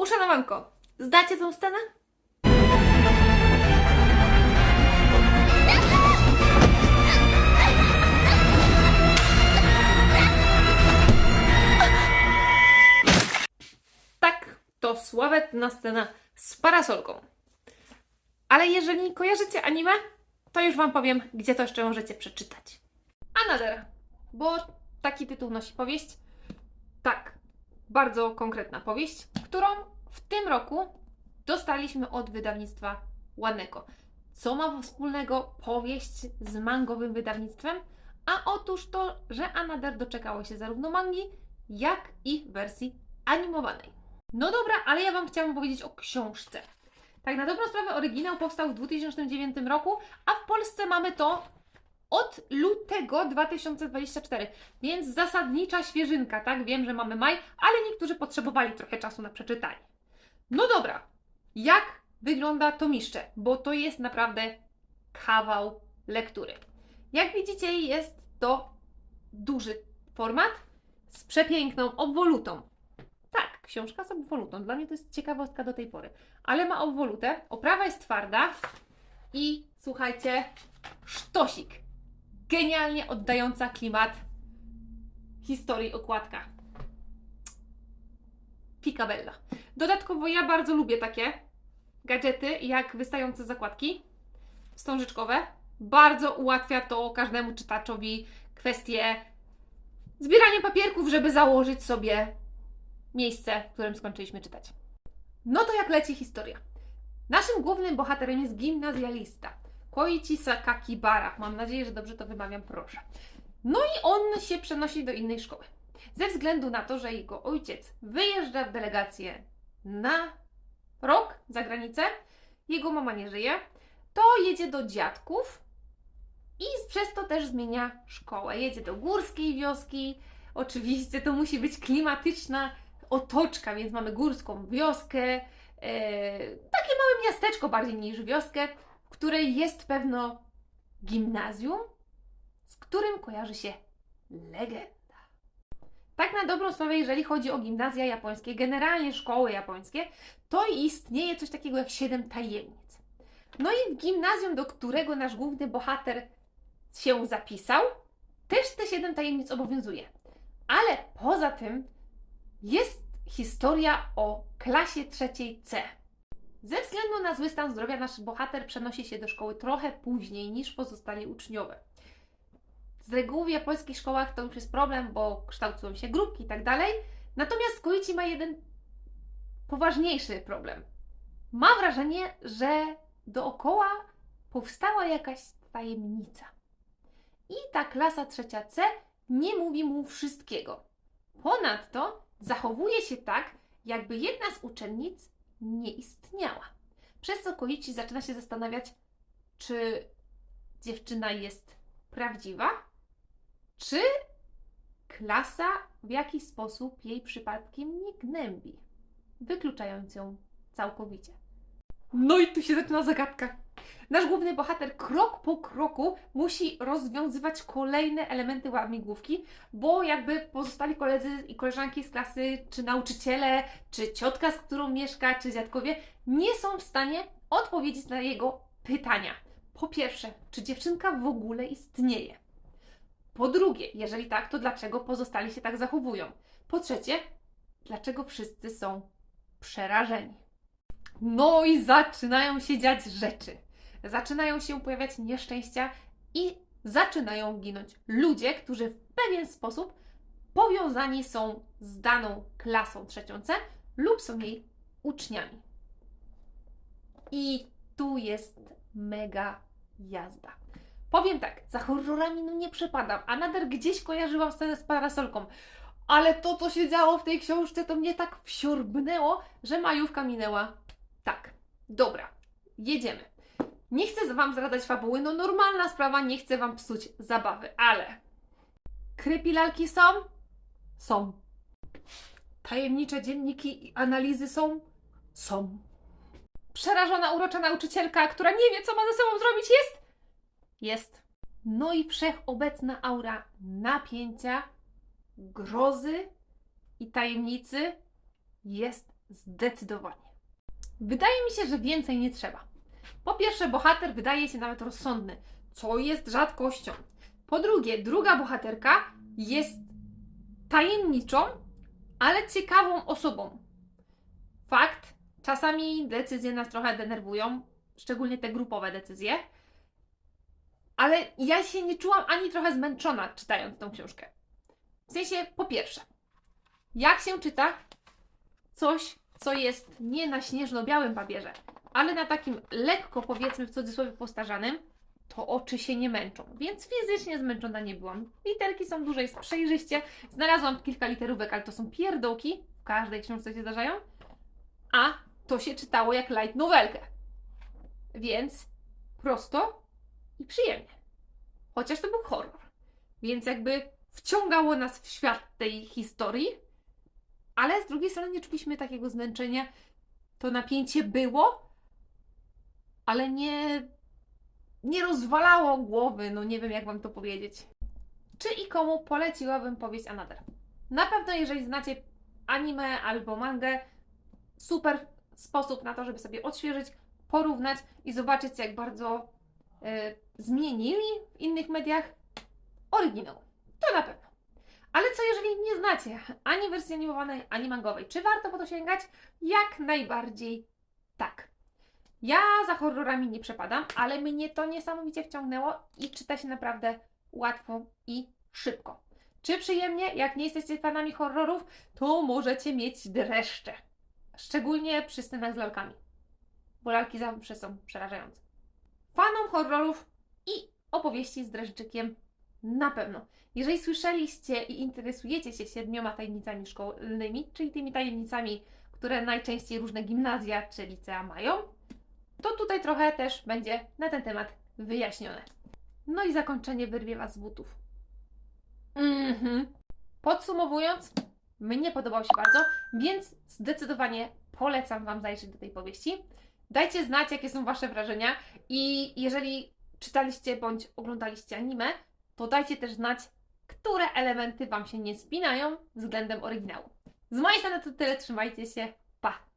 Uszanowanko, zdacie tą scenę? Tak, to sławetna scena z parasolką. Ale jeżeli kojarzycie anime, to już Wam powiem, gdzie to jeszcze możecie przeczytać. Another, bo taki tytuł nosi powieść. Tak, bardzo konkretna powieść, którą w tym roku dostaliśmy od wydawnictwa Łaneko. Co ma wspólnego powieść z mangowym wydawnictwem? A otóż to, że Another doczekało się zarówno mangi, jak i wersji animowanej. No dobra, ale ja Wam chciałam powiedzieć o książce. Tak, na dobrą sprawę oryginał powstał w 2009 roku, a w Polsce mamy to od lutego 2024, więc zasadnicza świeżynka, tak? Wiem, że mamy maj, ale niektórzy potrzebowali trochę czasu na przeczytanie. No dobra, jak wygląda to miszcze? Bo to jest naprawdę kawał lektury. Jak widzicie, jest to duży format z przepiękną obwolutą. Tak, książka z obwolutą. Dla mnie to jest ciekawostka do tej pory. Ale ma obwolutę. Oprawa jest twarda i słuchajcie, sztosik. Genialnie oddająca klimat historii okładka. Picabella. Dodatkowo ja bardzo lubię takie gadżety jak wystające zakładki wstążeczkowe. Bardzo ułatwia to każdemu czytaczowi kwestię zbierania papierków, żeby założyć sobie miejsce, w którym skończyliśmy czytać. No to jak leci historia. Naszym głównym bohaterem jest gimnazjalista Koichi Sakakibara. Mam nadzieję, że dobrze to wymawiam, proszę. No i on się przenosi do innej szkoły. Ze względu na to, że jego ojciec wyjeżdża w delegację na rok za granicę, jego mama nie żyje, to jedzie do dziadków i przez to też zmienia szkołę. Jedzie do górskiej wioski. Oczywiście to musi być klimatyczna otoczka, więc mamy górską wioskę, e, takie małe miasteczko bardziej niż wioskę, której jest pewno gimnazjum, z którym kojarzy się legenda. Tak na dobrą sprawę, jeżeli chodzi o gimnazja japońskie, generalnie szkoły japońskie, to istnieje coś takiego jak siedem tajemnic. No i w gimnazjum, do którego nasz główny bohater się zapisał, też te siedem tajemnic obowiązuje. Ale poza tym jest historia o klasie trzeciej C. Ze względu na zły stan zdrowia nasz bohater przenosi się do szkoły trochę później niż pozostali uczniowie. Z reguły w japońskich szkołach to już jest problem, bo kształtują się grupki i tak dalej. Natomiast Koichi ma jeden poważniejszy problem. Ma wrażenie, że dookoła powstała jakaś tajemnica. I ta klasa trzecia C nie mówi mu wszystkiego. Ponadto zachowuje się tak, jakby jedna z uczennic nie istniała. Przez co Koichi zaczyna się zastanawiać, czy dziewczyna jest prawdziwa, czy klasa w jakiś sposób jej przypadkiem nie gnębi, wykluczając ją całkowicie. No i tu się zaczyna zagadka. Nasz główny bohater krok po kroku musi rozwiązywać kolejne elementy łamigłówki, bo jakby pozostali koledzy i koleżanki z klasy, czy nauczyciele, czy ciotka, z którą mieszka, czy dziadkowie, nie są w stanie odpowiedzieć na jego pytania. Po pierwsze, czy dziewczynka w ogóle istnieje? Po drugie, jeżeli tak, to dlaczego pozostali się tak zachowują? Po trzecie, dlaczego wszyscy są przerażeni? No i zaczynają się dziać rzeczy. Zaczynają się pojawiać nieszczęścia i zaczynają ginąć ludzie, którzy w pewien sposób powiązani są z daną klasą trzecią C lub są jej uczniami. I tu jest mega jazda. Powiem tak, za horrorami no nie przepadam, a nader gdzieś kojarzyłam scenę z parasolką. Ale to, co się działo w tej książce, to mnie tak wsiorbnęło, że majówka minęła. Tak, dobra, jedziemy. Nie chcę Wam zdradzać fabuły, no normalna sprawa, nie chcę Wam psuć zabawy, ale... Krypi lalki są? Są. Tajemnicze dzienniki i analizy są? Są. Przerażona, urocza nauczycielka, która nie wie, co ma ze sobą zrobić, jest? Jest. No i wszechobecna aura napięcia, grozy i tajemnicy jest Zdecydowanie. Wydaje mi się, że więcej nie trzeba. Po pierwsze, bohater wydaje się nawet rozsądny, co jest rzadkością. Po drugie, druga bohaterka jest tajemniczą, ale ciekawą osobą. Fakt, czasami decyzje nas trochę denerwują, szczególnie te grupowe decyzje, ale ja się nie czułam ani trochę zmęczona czytając tą książkę. W sensie, po pierwsze, jak się czyta coś, co jest nie na śnieżno-białym papierze, ale na takim lekko, powiedzmy w cudzysłowie, postarzanym, to oczy się nie męczą. Więc fizycznie zmęczona nie byłam. Literki są duże, jest przejrzyście. Znalazłam kilka literówek, ale to są pierdołki. W każdej książce się zdarzają. A to się czytało jak light novelkę. Więc prosto i przyjemnie. Chociaż to był horror. Więc jakby wciągało nas w świat tej historii, ale z drugiej strony nie czuliśmy takiego zmęczenia. To napięcie było, ale nie, nie rozwalało głowy. No nie wiem, jak Wam to powiedzieć. Czy i komu poleciłabym powieść Another? Na pewno, jeżeli znacie anime albo mangę, super sposób na to, żeby sobie odświeżyć, porównać i zobaczyć, jak bardzo e, zmienili w innych mediach oryginał. To na pewno. Ale co jeżeli nie znacie ani wersji animowanej, ani mangowej? Czy warto po to sięgać? Jak najbardziej tak. Ja za horrorami nie przepadam, ale mnie to niesamowicie wciągnęło i czyta się naprawdę łatwo i szybko. Czy przyjemnie? Jak nie jesteście fanami horrorów, to możecie mieć dreszcze. Szczególnie przy scenach z lalkami. Bo lalki zawsze są przerażające. Fanom horrorów i opowieści z dreszczykiem na pewno. Jeżeli słyszeliście i interesujecie się siedmioma tajemnicami szkolnymi, czyli tymi tajemnicami, które najczęściej różne gimnazja czy licea mają, to tutaj trochę też będzie na ten temat wyjaśnione. No i zakończenie wyrwie Was z butów. Mhm. Podsumowując, mnie podobał się bardzo, więc zdecydowanie polecam Wam zajrzeć do tej powieści. Dajcie znać, jakie są Wasze wrażenia i jeżeli czytaliście bądź oglądaliście anime, to dajcie też znać, które elementy Wam się nie spinają względem oryginału. Z mojej strony to tyle, trzymajcie się, pa!